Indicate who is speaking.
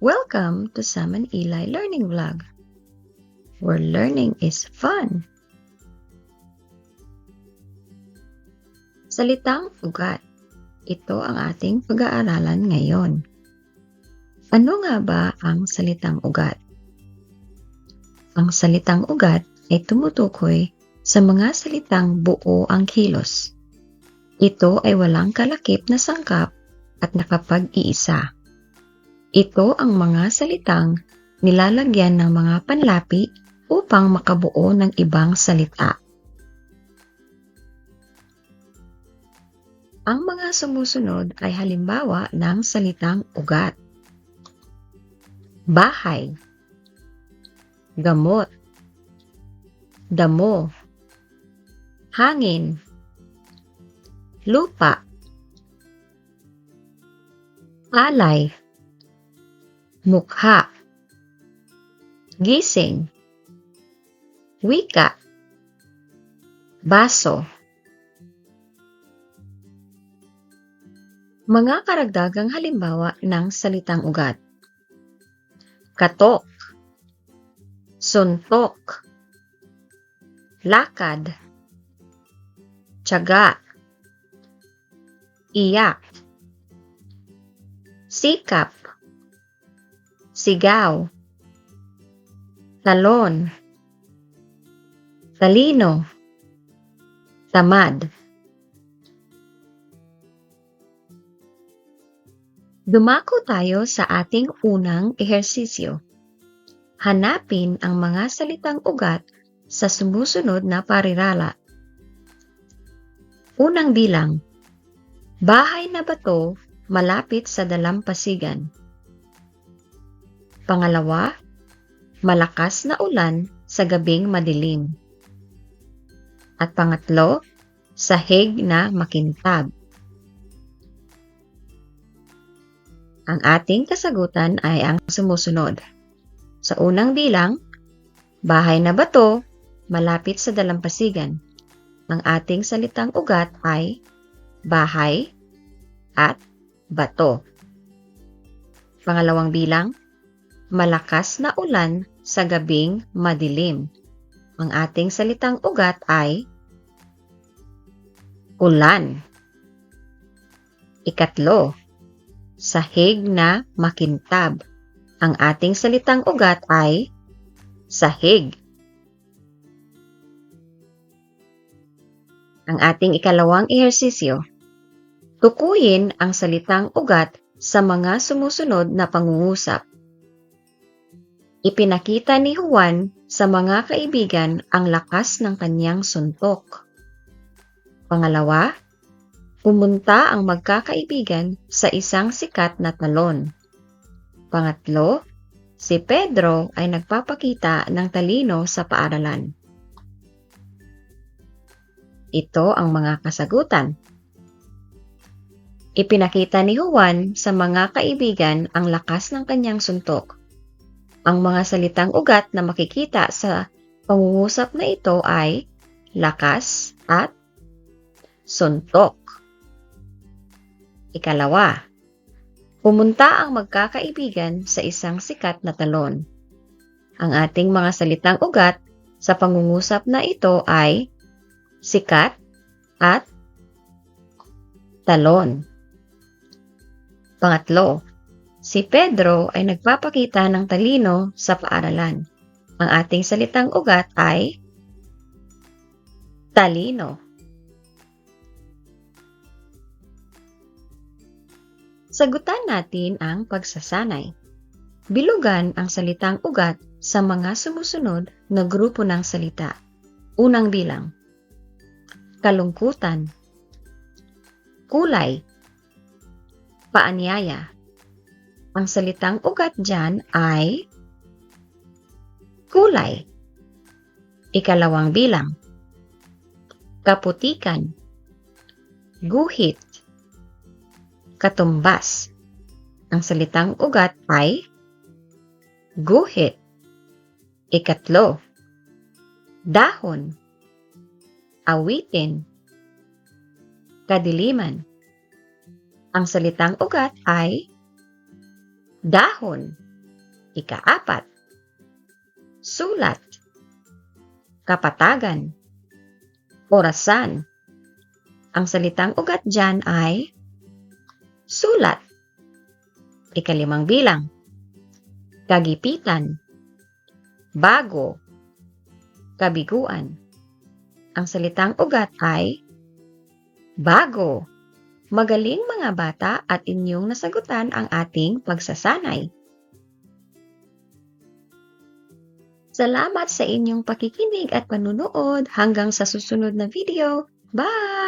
Speaker 1: Welcome to Sam and Eli Learning Vlog, where learning is fun. Salitang ugat. Ito ang ating pag-aaralan ngayon. Ano nga ba ang salitang ugat? Ang salitang ugat ay tumutukoy sa mga salitang buo ang kilos. Ito ay walang kalakip na sangkap at nakapag-iisa. Ito ang mga salitang nilalagyan ng mga panlapi upang makabuo ng ibang salita. Ang mga sumusunod ay halimbawa ng salitang ugat. Bahay. Gamot. Damo. Hangin. Lupa. Alay Mukha. Gising. Wika. Baso. Mga karagdagang halimbawa ng salitang ugat. Katok. Suntok. Lakad. Tiyaga. Iyak. Sikap Sigaw Talon Talino Tamad Dumako tayo sa ating unang ehersisyo. Hanapin ang mga salitang ugat sa sumusunod na parirala. Unang bilang, bahay na bato malapit sa dalampasigan. Pangalawa, malakas na ulan sa gabing madilim. At pangatlo, sahig na makintab. Ang ating kasagutan ay ang sumusunod. Sa unang bilang, bahay na bato, malapit sa dalampasigan. Ang ating salitang ugat ay bahay at bato. Pangalawang bilang, malakas na ulan sa gabing madilim. Ang ating salitang ugat ay ulan. Ikatlo, sahig na makintab. Ang ating salitang ugat ay sahig. Ang ating ikalawang ehersisyo. Tukuyin ang salitang ugat sa mga sumusunod na pangungusap. Ipinakita ni Juan sa mga kaibigan ang lakas ng kanyang suntok. Pangalawa, pumunta ang magkakaibigan sa isang sikat na talon. Pangatlo, si Pedro ay nagpapakita ng talino sa paaralan. Ito ang mga kasagutan. Ipinakita ni Juan sa mga kaibigan ang lakas ng kanyang suntok. Ang mga salitang ugat na makikita sa pangungusap na ito ay lakas at suntok. Ikalawa, pumunta ang magkakaibigan sa isang sikat na talon. Ang ating mga salitang ugat sa pangungusap na ito ay sikat at talon. Pangatlo, si Pedro ay nagpapakita ng talino sa paaralan. Ang ating salitang ugat ay talino. Sagutan natin ang pagsasanay. Bilugan ang salitang ugat sa mga sumusunod na grupo ng salita. Unang bilang. Kalungkutan. Kulay. Paanyaya. Ang salitang ugat dyan ay kulay. Ikalawang bilang. Kaputikan. Guhit katumbas. Ang salitang ugat ay guhit. Ikatlo, dahon, awitin, kadiliman. Ang salitang ugat ay dahon. Ikaapat. Sulat. Kapatagan. Orasan. Ang salitang ugat dyan ay sulat. Ikalimang bilang. Kagipitan. Bago. Kabiguan. Ang salitang ugat ay bago. Magaling mga bata at inyong nasagutan ang ating pagsasanay. Salamat sa inyong pakikinig at panunood. Hanggang sa susunod na video. Bye!